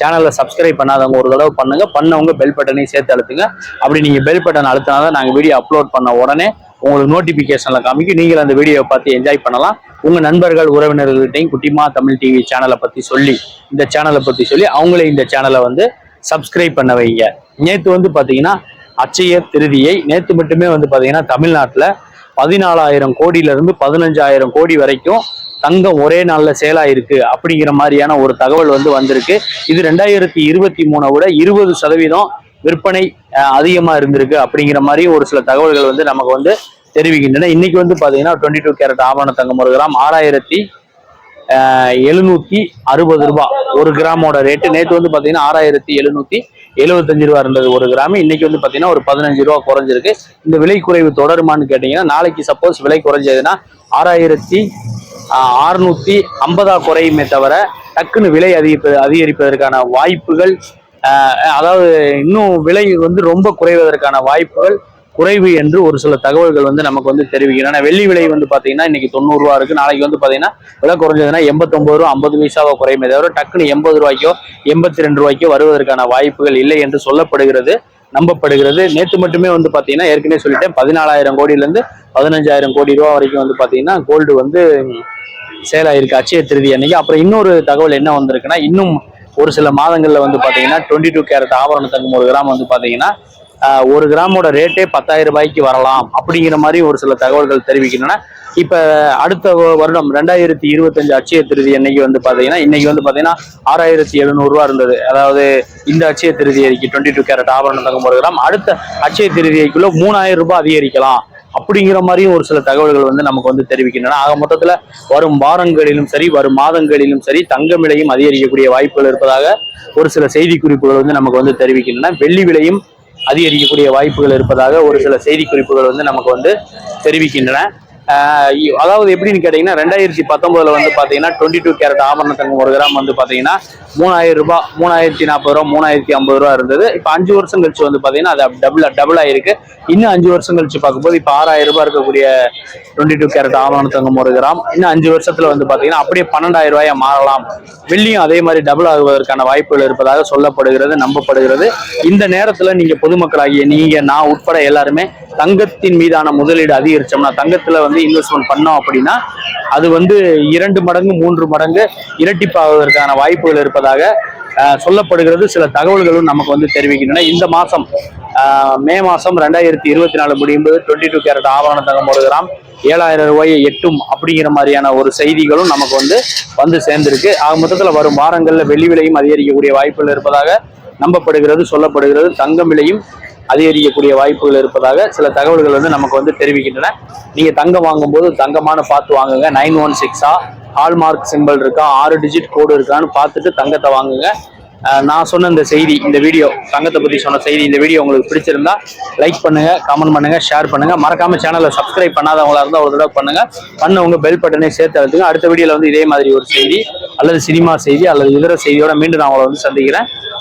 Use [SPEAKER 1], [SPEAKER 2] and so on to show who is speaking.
[SPEAKER 1] சேனலை சப்ஸ்கிரைப் பண்ணாதவங்க ஒரு தடவை பண்ணுங்க. பண்ணவங்க பெல் பட்டனையும் சேர்த்து அழுத்துங்க. அப்படி நீங்க பெல் பட்டன் அழுத்தினாதான் நாங்கள் வீடியோ அப்லோட் பண்ண உடனே உங்களுக்கு நோட்டிபிகேஷன்ல காமிக்கும். நீங்கள் அந்த வீடியோவை பார்த்து என்ஜாய் பண்ணலாம். உங்க நண்பர்கள் உறவினர்கள்ட்டையும் குட்டிமா தமிழ் டிவி சேனலை பத்தி சொல்லி இந்த சேனலை பத்தி சொல்லி அவங்களே இந்த சேனலை வந்து சப்ஸ்கிரைப் பண்ண வைங்க. நேத்து வந்து பாத்தீங்கன்னா அச்சய திருதியை நேத்து மட்டுமே வந்து பாத்தீங்கன்னா தமிழ்நாட்டுல பதினாலாயிரம் கோடியில இருந்து பதினஞ்சாயிரம் கோடி வரைக்கும் தங்கம் ஒரே நாளில் சேலாயிருக்கு அப்படிங்கிற மாதிரியான ஒரு தகவல் வந்து வந்திருக்கு. இது ரெண்டாயிரத்தி இருபத்தி மூணை விட இருபது சதவீதம் விற்பனை அதிகமாக இருந்திருக்கு அப்படிங்கிற மாதிரி ஒரு சில தகவல்கள் வந்து நமக்கு வந்து தெரிவிக்கின்றன. இன்னைக்கு வந்து பார்த்தீங்கன்னா டுவெண்ட்டி டூ கேரட் ஆவண தங்கம் ஒரு கிராம் ஆறாயிரத்தி எழுநூத்தி அறுபது ரூபாய் ஒரு கிராமோட ரேட்டு நேற்று வந்து பார்த்தீங்கன்னா ஆறாயிரத்தி எழுநூத்தி எழுபத்தஞ்சு ரூபா இருந்தது ஒரு கிராம். இன்னைக்கு வந்து பார்த்தீங்கன்னா ஒரு பதினஞ்சு ரூபா குறைஞ்சிருக்கு. இந்த விலை குறைவு தொடருமான்னு கேட்டீங்கன்னா நாளைக்கு சப்போஸ் விலை குறைஞ்சதுன்னா ஆறாயிரத்தி அறுநூத்தி ஐம்பதா குறையுமே தவிர டக்குன்னு விலை அதிகரிப்ப அதிகரிப்பதற்கான வாய்ப்புகள் அதாவது இன்னும் விலை வந்து ரொம்ப குறைவதற்கான வாய்ப்புகள் குறைவு என்று ஒரு சில தகவல்கள் வந்து நமக்கு வந்து தெரிவிக்கின்றன. வெள்ளி விலை வந்து பார்த்தீங்கன்னா இன்னைக்கு தொண்ணூறு ரூபா இருக்கு. நாளைக்கு வந்து பார்த்தீங்கன்னா விலை குறைஞ்சதுன்னா எண்பத்தொம்பது ரூபா ஐம்பது பைசாவோ குறையுமே தவிர டக்குன்னு எண்பது ரூபாய்க்கோ எண்பத்தி ரெண்டு ரூபாய்க்கோ வருவதற்கான வாய்ப்புகள் இல்லை என்று சொல்லப்படுகிறது. நம்பப்படுகிறது. நேற்று மட்டுமே வந்து பாத்தீங்கன்னா ஏற்கனவே சொல்லிட்டேன் பதினாலாயிரம் கோடியில இருந்து பதினஞ்சாயிரம் கோடி ரூபா வரைக்கும் வந்து பாத்தீங்கன்னா கோல்டு வந்து சேல் ஆயிருக்கு. அச்சய திருதி அன்னைக்கு. அப்புறம் இன்னொரு தகவல் என்ன வந்திருக்குன்னா இன்னும் ஒரு சில மாதங்கள்ல வந்து பாத்தீங்கன்னா டுவெண்ட்டி டூ கேரட் ஆபரண தங்கம் ஒரு கிராம் வந்து பாத்தீங்கன்னா ஒரு கிராமோட ரேட்டே பத்தாயிரம் ரூபாய்க்கு வரலாம் அப்படிங்கிற மாதிரி ஒரு சில தகவல்கள் தெரிவிக்கின்றன. இப்போ அடுத்த வருடம் ரெண்டாயிரத்தி இருபத்தஞ்சு அச்சய திருதி அன்னைக்கு வந்து பார்த்தீங்கன்னா இன்னைக்கு வந்து பார்த்தீங்கன்னா ஆறாயிரத்தி எழுநூறு இருந்தது. அதாவது இந்த அச்சய திருதி அன்னைக்கு டுவெண்ட்டி டூ கேரட் ஆபரண தங்கம் ஒரு கிராம். அடுத்த அச்சய திருதிக்குள்ள மூணாயிரம் ரூபாய் அதிகரிக்கலாம் அப்படிங்கிற மாதிரியும் ஒரு சில தகவல்கள் வந்து நமக்கு வந்து தெரிவிக்கின்றன. ஆக மொத்தத்தில் வரும் வாரங்களிலும் சரி வரும் மாதங்களிலும் சரி தங்க விலையும் அதிகரிக்கக்கூடிய வாய்ப்புகள் இருப்பதாக ஒரு சில செய்தி குறிப்புகள் வந்து நமக்கு வந்து தெரிவிக்கின்றன. வெள்ளி விலையும் அதிகரிக்கக்கூடிய வாய்ப்புகள் இருப்பதாக ஒரு சில செய்திக்குறிப்புகள் வந்து நமக்கு வந்து தெரிவிக்கின்றன. அதாவது எப்படின்னு கேட்டீங்கன்னா ரெண்டாயிரத்தி பத்தொன்பதுல வந்து பார்த்தீங்கன்னா டுவெண்ட்டி டூ கேரட் ஆபரண தங்கம் ஒரு கிராம் வந்து பாத்தீங்கன்னா மூணாயிரம் ரூபாய் மூணாயிரத்தி நாற்பது ரூபா மூணாயிரத்தி ஐம்பது ரூபா இருந்தது. இப்போ அஞ்சு வருஷம் கழிச்சு வந்து பாத்தீங்கன்னா அது டபுள் டபுள் ஆயிருக்கு. இன்னும் அஞ்சு வருஷம் கழிச்சு பார்க்கும்போது இப்போ ஆறாயிரம் ரூபாய் இருக்கக்கூடிய டுவெண்ட்டி டூ கேரட் ஆபரண தங்கம் ஒரு கிராம். இன்னும் அஞ்சு வருஷத்துல வந்து பாத்தீங்கன்னா அப்படியே பன்னெண்டாயிரம் ரூபாயா மாறலாம். வெள்ளியும் அதே மாதிரி டபுள் ஆகுவதற்கான வாய்ப்புகள் இருப்பதாக சொல்லப்படுகிறது நம்பப்படுகிறது. இந்த நேரத்துல நீங்க பொதுமக்களாகிய நீங்க நான் உட்பட எல்லாருமே தங்கத்தின் மீதான முதலீடு அதிகரிச்சோம்னா தங்கத்துல வந்து இன்வெஸ்ட்மெண்ட் பண்ணோம் அப்படின்னா அது வந்து இரண்டு மடங்கு மூன்று மடங்கு இரட்டிப்பாவதற்கான வாய்ப்புகள் இருப்பதாக சொல்லப்படுகிறது. சில தகவல்களும் நமக்கு வந்து தெரிவிக்கின்றன. இந்த மாசம் மே மாசம் ரெண்டாயிரத்தி இருபத்தி நாலு முடியும் போது டுவெண்ட்டி டூ கேரட் ஆபரண தங்கம் ஒரு கிராம் ஏழாயிரம் ரூபாயை எட்டும் அப்படிங்கிற மாதிரியான ஒரு செய்திகளும் நமக்கு வந்து வந்து சேர்ந்திருக்கு. ஆக மொத்தத்தில் வரும் வாரங்களில் வெள்ளி விலையும் அதிகரிக்கக்கூடிய வாய்ப்புகள் இருப்பதாக நம்பப்படுகிறது சொல்லப்படுகிறது. தங்கம் விலையும் அதிகரிக்கக்கூடிய வாய்ப்புகள் இருப்பதாக சில தகவல்கள் வந்து நமக்கு வந்து தெரிவிக்கின்றன. நீங்கள் தங்கம் வாங்கும்போது தங்கமான பார்த்து வாங்குங்க. நைன் ஒன் சிக்ஸா ஹால்மார்க் சிம்பிள் இருக்கா ஆறு டிஜிட் கோடு இருக்கான்னு பார்த்துட்டு தங்கத்தை வாங்குங்க. நான் சொன்ன இந்த செய்தி இந்த வீடியோ தங்கத்தை பற்றி சொன்ன செய்தி இந்த வீடியோ உங்களுக்கு பிடிச்சிருந்தா லைக் பண்ணுங்கள் கமெண்ட் பண்ணுங்கள் ஷேர் பண்ணுங்க. மறக்காம சேனலை சப்ஸ்கிரைப் பண்ணாதவங்களா இருந்தால் ஒரு தடவை பண்ணுங்கள் பண்ணவங்க பெல் பட்டனே சேர்த்து அழுத்துங்க. அடுத்த வீடியோல வந்து இதே மாதிரி ஒரு செய்தி அல்லது சினிமா செய்தி அல்லது இதர செய்தியோட மீண்டும் நான் உங்களை வந்து சந்திக்கிறேன்.